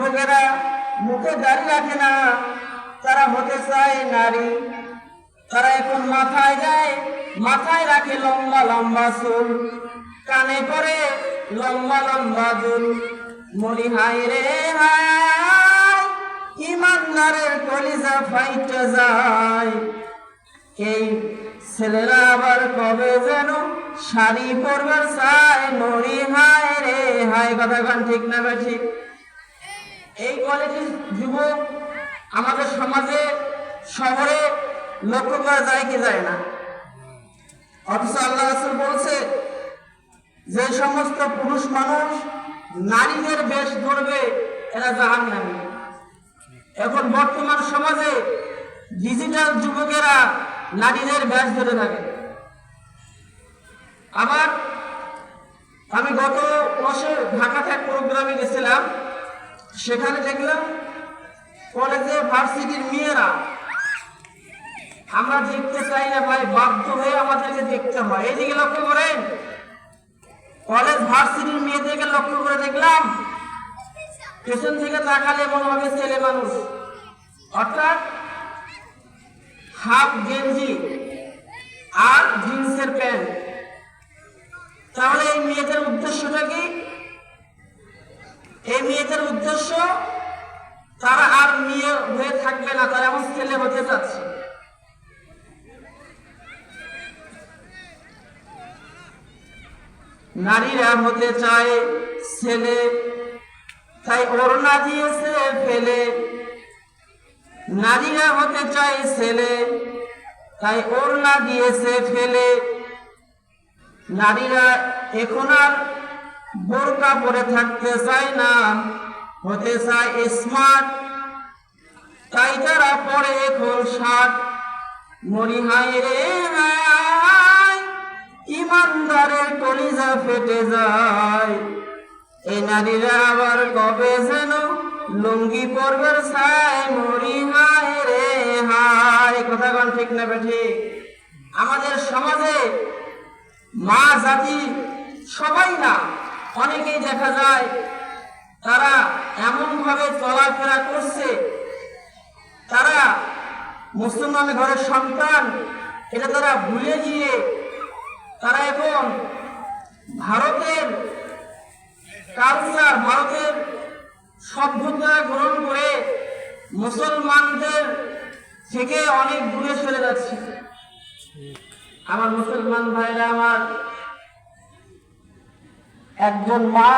যুবকেরা মুখে দাড়ি রাখে না, তারা হতে চায় নারী। তারা এখন মাথায় যায়, মাথায় রাখে লম্বা লম্বা চুল। কানে পরে লম্বা লম্বা দুল। মরি হায় রে হায় ইমানদারের কলিজা ফাইটে যায়। এই ছেলেরা আবার কবে যেন শাড়ি পরবার চায় মরি হায় রে হায় কথা ঠিক না ঠিক এই কোয়ালিটির যুবক আমাদের সমাজে, শহরে লক্ষ্য করা যায় কি যায় না। অথচ আল্লাহ রাসূল বলছে, যে সমস্ত পুরুষ মানুষ নারীদের বেশ ধরবে, এরা জাহান নামে এখন বর্তমান সমাজে ডিজিটাল যুবকেরা নারীদের ব্যাস ধরে থাকে। আবার আমি গত মাসে ঢাকাতে এক প্রোগ্রামে গেছিলাম। সেখানে দেখলাম কলেজে ভার্সিটির মেয়েরা। আমরা দেখতে চাই না ভাই, বাধ্য হয়ে আমাদেরকে দেখতে হয়। এইদিকে লক্ষ্য করেন, কলেজ ভার্সিটির মেয়েদেরকে লক্ষ্য করে দেখলাম, পেছন থেকে তাকালে মনে হবে ছেলে মানুষ। অর্থাৎ হাফ গেঞ্জি আর জিন্সের প্যান্ট। তাহলে এই মেয়েদের উদ্দেশ্যটা কি? এই মেয়েদের উদ্দেশ্য, তারা আর মেয়ে হয়ে থাকবে না, তারা এখন ছেলে হতে যাচ্ছে। নারীরা হতে চায় ছেলে, তাই ওড়না দিয়েছে ফেলে। নারীরা হতে চায় ছেলে, তাই ওড়না দিয়েছে ফেলে। নারীরা এখন আর বোরকা পরে থাকতে চায় না, হতে চায় স্মার্ট তাই তারা পরে এখন শার্ট মরি হায় রে ইমানদারের কলিজা ফেটে যায়। এই নারীরা আবার কবে যেন লুঙ্গি পরবার ছায় মরি হায় রে হায় কথা কন ঠিক না বেঠি? আমাদের সমাজে মা জাতি সবাই না অনেকেই দেখা যায়, তারা এমন ভাবে চলাফেরা করছে, তারা মুসলমান ঘরের সন্তান, এটা তারা ভুলে গিয়ে তারা এখন ভারতের কালচার ভারতের সভ্যতা গ্রহণ করে মুসলমানদের থেকে অনেক দূরে চলে যাচ্ছে। আমার মুসলমান ভাইরা, আমার একজন মা,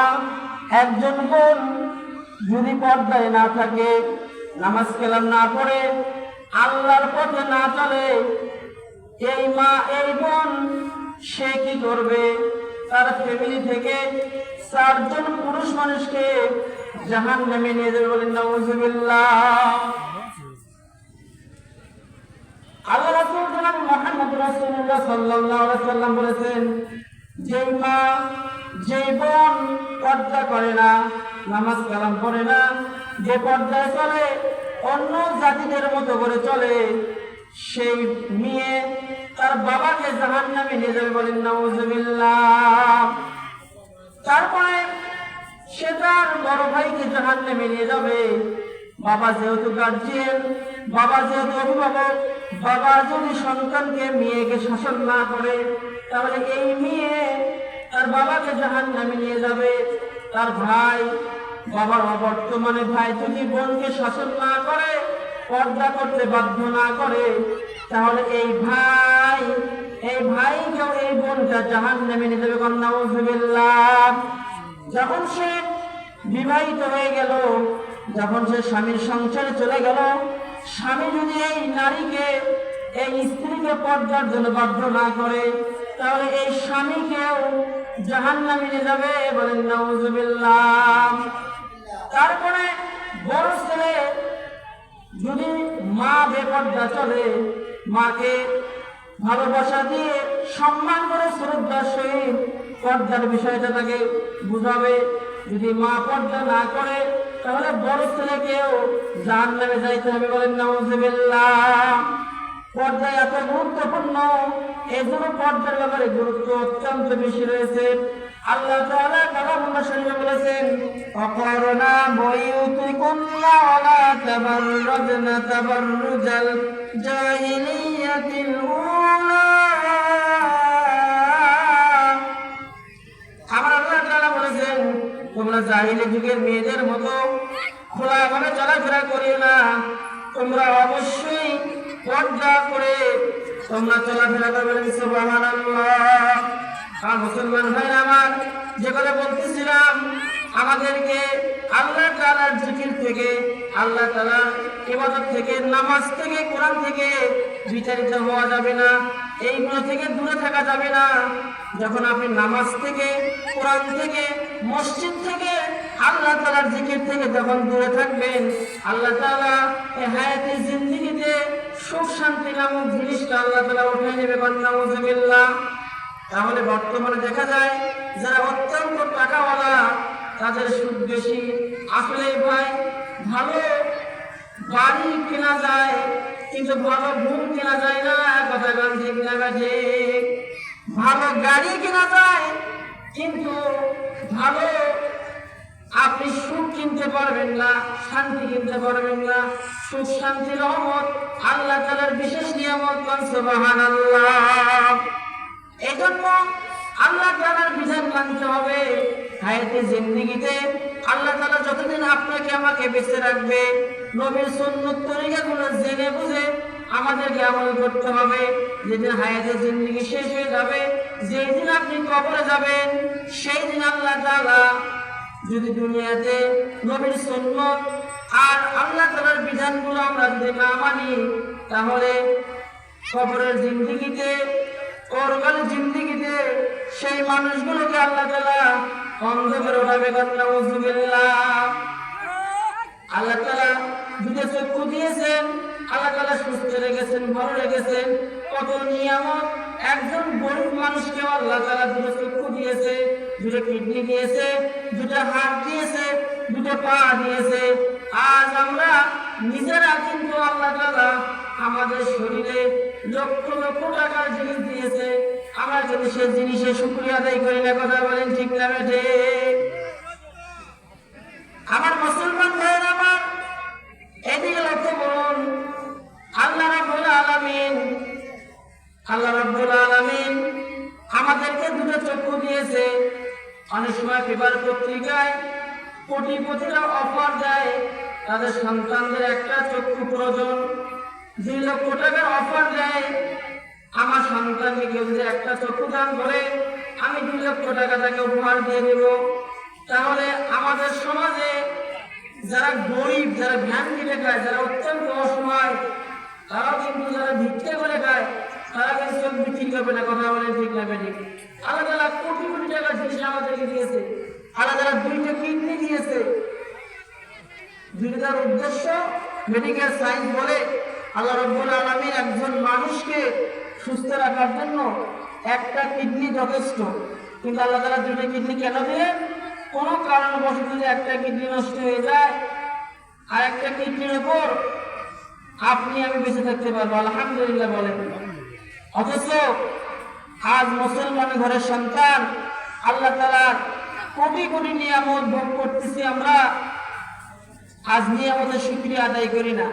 একজন বোন যদি পর্দায় না থাকে, নামাজ কালাম না পড়ে, আল্লাহর পথে না চলে, এই মা, এই বোন, সে কি করবে? তার ফ্যামিলি থেকে চারজন পুরুষ মানুষকে জাহান নামে নিয়ে যাবে বলেন নজুবিল্লাহ আল্লাহ জনাব মুহাম্মদ সাল্লাম বলেছেন, যে মা যে বোন পর্দা করে না, নামাজ কালাম করে না, যে পর্দায় চলে, অন্য জাতিদের মতো করে চলে। সেই মেয়ে তার বাবাকে জাহান নামে নিয়ে যাবে বলেন তারপরে সে তার বড় ভাইকে জাহান নামে নিয়ে যাবে। বাবা যেহেতু গার্জিয়ান বাবা যেহেতু অভিভাবক, বাবা যদি সন্তানকে মেয়েকে শাসন না করে, তাহলে এই মেয়ে বাবাকে জাহান নামে নিয়ে যাবে। তার ভাই, বাবার বর্তমানে ভাই যদি বোনকে শাসন না করে, পর্দা করতে বাধ্য না করে, তাহলে এই ভাই এই ভাই ভাইকেও এই বোনটা জাহান নামে নিয়ে যাবে কন্যা যখন সে বিবাহিত হয়ে গেল, যখন সে স্বামীর সংসারে চলে গেল, স্বামী যদি এই নারীকে, এই স্ত্রীকে পর্দার জন্য বাধ্য না করে তাহলে এই স্বামীকেও জাহান নামে নিয়ে যাবে বলেন, নাউজুবিল্লাহ। তারপরে বড় ছেলে যদি মা বেপর্দা চলে, মাকে ভালোবাসা দিয়ে সম্মান করে শ্রদ্ধার সহিত পর্দার বিষয়টা তাকে বুঝাবে। যদি মা পর্দা না করে, তাহলে বড় ছেলেকেও জাহান নামে যাইতে হবে বলেন, নাউজুবিল্লাহ। পর্যায় এত গুরুত্বপূর্ণ এই জন্য পর্যায়ের ব্যাপারে গুরুত্ব অত্যন্ত বেশি রয়েছে। আল্লাহ তাআলা কালামুল্লাহ শরীফে বলেছেন অকরনা বয়ুতিকুন্না ওয়ালা তাবাররুজনা তাবাররুজাল জাহিলিয়াতিল উলা। আমার আল্লাহ তাআলা বলেছেন, তোমরা জাহিলি যুগের মেয়েদের মতো খোলাভাবে চলাফেরা করিও না। তোমরা অবশ্যই পর্দা করে তোমরা চলাফেরা করবে আর মুসলমান ভাই আমার, যে কথা বলতেছিলাম, আমাদেরকে আল্লাহ তাআলার জিকির থেকে, আল্লাহ তাআলা ইবাদত থেকে, নামাজ থেকে, কোরআন থেকে বিচারিত হওয়া যাবে না, এইগুলো থেকে দূরে থাকা যাবে না। যখন আপনি নামাজ থেকে, কোরআন থেকে, মসজিদ থেকে, আল্লাহ তাআলার জিকির থেকে যখন দূরে থাকবেন, আল্লাহ তালা এই হায়াতে জিন্দেগিতে সুখ শান্তি নামক জিনিসটা আল্লাহ তাআলা উঠে নেবে কন্যা তাহলে বর্তমানে দেখা যায়, যারা অত্যন্ত টাকাওয়ালা, তাদের সুদ বেশি। আসলে ভাই, ভালো বাড়ি কেনা যায়, কিন্তু ভালো ঘুম কেনা যায় না, কথা গান ঠিক না ভালো গাড়ি কেনা যায়, কিন্তু ভালো আপনি সুখ কিনতে পারবেন না, শান্তি কিনতে পারবেন না। সুখ শান্তি রহমত আল্লাহ তালার বিশেষ নিয়ামত সুবাহান আল্লাহ এই জন্য আল্লাহ তালার বিধান মানতে হবে। হায়াতে জিন্দিগিতে আল্লাহ তালা যতদিন আপনাকে আমাকে বেঁচে রাখবে, নবীর সুন্নত তরিকাগুলো জেনে বুঝে আমাদেরকে আমল করতে হবে। যেদিন হায়াতে জিন্দিগি শেষ হয়ে যাবে, যেদিন আপনি কবরে যাবেন সেই দিন আল্লাহ তাআলা যদি দুনিয়াতে নবীর সুন্নত আর আল্লাহ তাআলার বিধানগুলো আমরা যদি না মানি, তাহলে কবরের জিন্দিগিতে পরকালের জিন্দিগিতে সেই মানুষগুলোকে আল্লাহ তালা অন্ধ করে উঠাবে আল্লাহ তালা দুটো চক্ষু দিয়েছেন, আল্লাহ তালা সুস্থ রেখেছেন, ভালো রেখেছেন। কত নিয়ামত, একজন গরিব মানুষকে আল্লাহ তালা দুটো চক্ষু দিয়েছে। দুটো কিডনি দিয়েছে, দুটো হাত দিয়েছে, দুটো পা দিয়েছে। আজ আমরা নিজেরা কিন্তু আল্লাহ তাআলা আমাদের শরীরে লক্ষ লক্ষ টাকার জিনিস দিয়েছে। আমরা যদি সে জিনিসের শুক্রিয়া আদায় করি না, কথা বলেন ঠিক না বেঠে? আমার মুসলমান ভাইয়ের আমার, এদিকে লক্ষ্য করুন। আল্লাহ রাব্বুল আলামিন, আল্লাহ রাব্বুল আলামিন আমাদেরকে দুটো চক্ষু দিয়েছে। অনেক সময় পেপার পত্রিকায় কোটি কোটিপতিরা অফার দেয়। তাদের সন্তানদের একটা চক্ষু প্রয়োজন। দুই লক্ষ টাকার অফার দেয়, আমার সন্তানকে কেউ যদি একটা চক্ষু দান করে, আমি দুই লক্ষ টাকা তাকে উপহার দিয়ে দেব। তাহলে আমাদের সমাজে যারা গরিব, যারা ভ্যান কিনে খায় যারা অত্যন্ত অসময় তারাও কিন্তু যারা ভিক্ষে করে খায়, তারা কিন্তু বিক্রি করবে না, কথা বলে ঠিক না ঠিক আলাদা আলাদা কোটি কোটি টাকার জিনিস আমাদেরকে দিয়েছে। আলাদা দুইটা কিডনি দিয়েছে। দুইটার উদ্দেশ্য মেডিকেল সায়েন্স বলে আল্লাহ রব্বুল আলমীর একজন মানুষকে সুস্থ রাখার জন্য একটা কিডনি যথেষ্ট। কিন্তু আল্লাহ তালা দুইটা কিডনি কেন দিলেন? কোনো কারণবশত যদি একটা কিডনি নষ্ট হয়ে যায় আর একটা কিডনির উপর আপনি আমি বেঁচে থাকতে পারব। আলহামদুলিল্লাহ বলেন। অথচ আজ মুসলমান ঘরের সন্তান, আল্লাহ তালার কোটি কোটি নিয়ামত ভোগ করতেছি আমরা। আজ নিয়ামতের শুক্রিয়া আদায় করি না।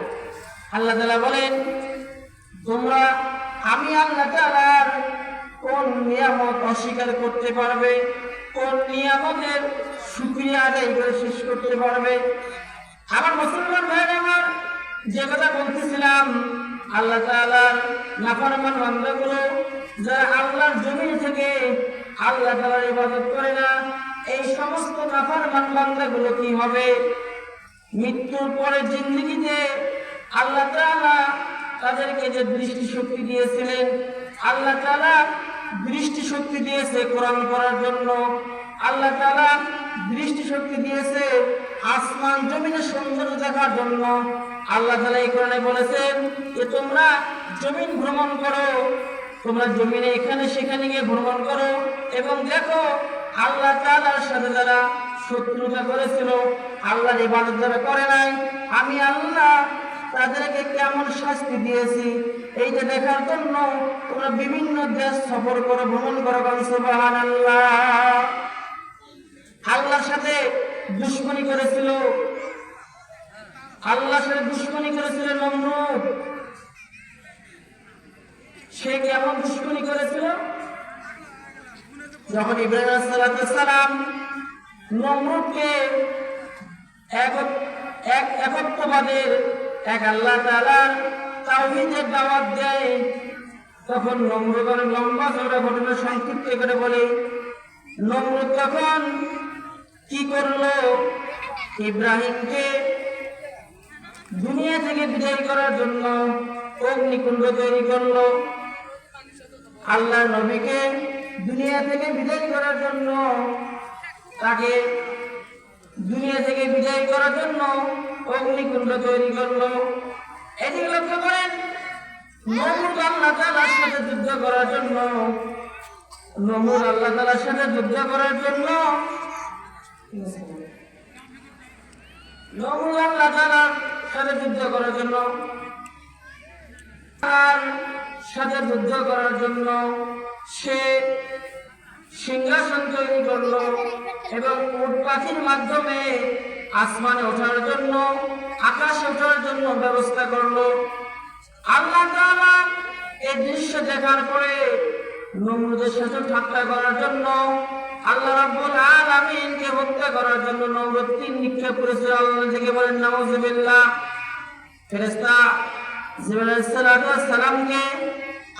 আল্লাহ তালা বলেন, তোমরা আমি আল্লাহ তালার কোন নিয়ামত অস্বীকার করতে পারবে? কোন নিয়ামতের শুক্রিয়া আদায় করে শেষ করতে পারবে? আমার মুসলমান ভাই আমার যে কথা বলতেছিলাম আল্লাহ তাআলার নাফরমান বান্দাগুলো, যারা আল্লাহর জমিন থেকে আল্লাহ তাআলার ইবাদত করে না, এই সমস্ত নাফরমান বান্দাগুলো কি হবে? মৃত্যুর পরে জিন্দগিতে আল্লাহ তাআলা তাদেরকে যে দৃষ্টি শক্তি দিয়েছিলেন, আল্লাহ তাআলা দৃষ্টি শক্তি দিয়েছে কোরআন করার জন্য। আল্লাহ তালা দৃষ্টি শক্তি দিয়েছে আসমান জমিনের সৌন্দর্য দেখার জন্য। আল্লাহ তাআলা এই কারণে বলেছেন যে, তোমরা জমিন ভ্রমণ করো। তোমরা জমিনে এখানে সেখানে গিয়ে ভ্রমণ করো এবং দেখো আল্লাহ তাআলার সাথে যারা শত্রুতা করেছিল, আল্লাহর ইবাদত যারা করে নাই, আমি আল্লাহ তাদেরকে কেমন শাস্তি দিয়েছি? এইটা দেখার জন্য তোমরা বিভিন্ন দেশ সফর করো, ভ্রমণ করো সুবহানাল্লাহ। আল্লাহর সাথে দুশ্মনী করেছিল আল্লাহ সাথে দুশ্মনী করেছিল নমরুদ। সে কেমন দুশ্মনী করেছিল? যখন ইব্রাহিম সালাম নমরুদকে এক- এক একত্ববাদের এক আল্লাহ তাআলার তাওহীদের দাওয়াত দেয়, তখন অনেক লম্বা চৌড়া ঘটনা সংক্ষিপ্ত করে বলে, নমরুদ তখন কি করল? ইব্রাহিমকে দুনিয়া থেকে বিদায় করার জন্য অগ্নিকুণ্ড তৈরি করল। আল্লাহ নবীকে দুনিয়া থেকে বিদায় করার জন্য, তাকে দুনিয়া থেকে বিদায় করার জন্য অগ্নিকুণ্ড তৈরি করল। এদিকে লক্ষ্য করেন নমরুদ আল্লাহ তাআলার সাথে যুদ্ধ করার জন্য নমরুদ আল্লাহ তাআলার সাথে যুদ্ধ করার জন্য সাথে যুদ্ধ করার জন্য, তার সাথে যুদ্ধ করার জন্য সে সিংহাসন তৈরি করল এবং উট মাধ্যমে আসমানে ওঠার জন্য, আকাশে ওঠার জন্য ব্যবস্থা করল। আল্লাহ তাআলা এই দৃশ্য দেখার পরে নমরুদের সাথে ঠাট্টা করার জন্য আল্লাহ রাব্বুল আলামিনকে হত্যা করার জন্য তিন নিক্ষেপ করেছিল আল্লাহ থেকে বলেন নাউজুবিল্লাহ ফেরেশতা জিবরাইল আলাইহিস সালামকে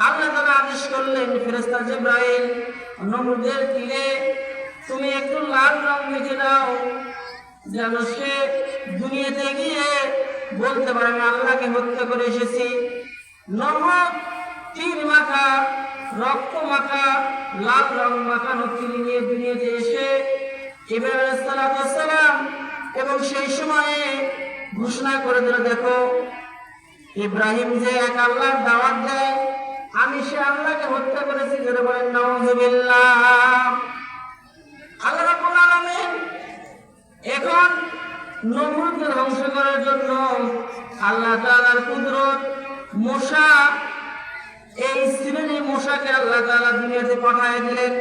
আল্লাহ তাআলা আদেশ করলেন, ফেরেশতা জিবরাইল নমরুদের তীরে তুমি একটু লাল রং মেখে দাও যেন সে দুনিয়াতে গিয়ে বলতে পারে, আমি আল্লাহকে হত্যা করে এসেছি নমরুদ তীর মাখা রক্ত মাখা, লাল রং মাখানো তীর নিয়ে দুনিয়াতে এসে ইব্রাহিম এবং সেই সময়ে ঘোষণা করে দিল, দেখো, ইব্রাহিম যে এক আল্লাহর দাওয়াত দেয়, আমি সে আল্লাহকে হত্যা করেছি জোরে বলেন নাউজুবিল্লাহ আল্লাহ রাব্বুল এখন নমরুদকে ধ্বংস করার জন্য আল্লাহ তাআলার কুদরত, মশা এই শ্রেণি মশাকে আল্লাহ তাআলা দুনিয়াতে পাঠিয়ে দিলেন।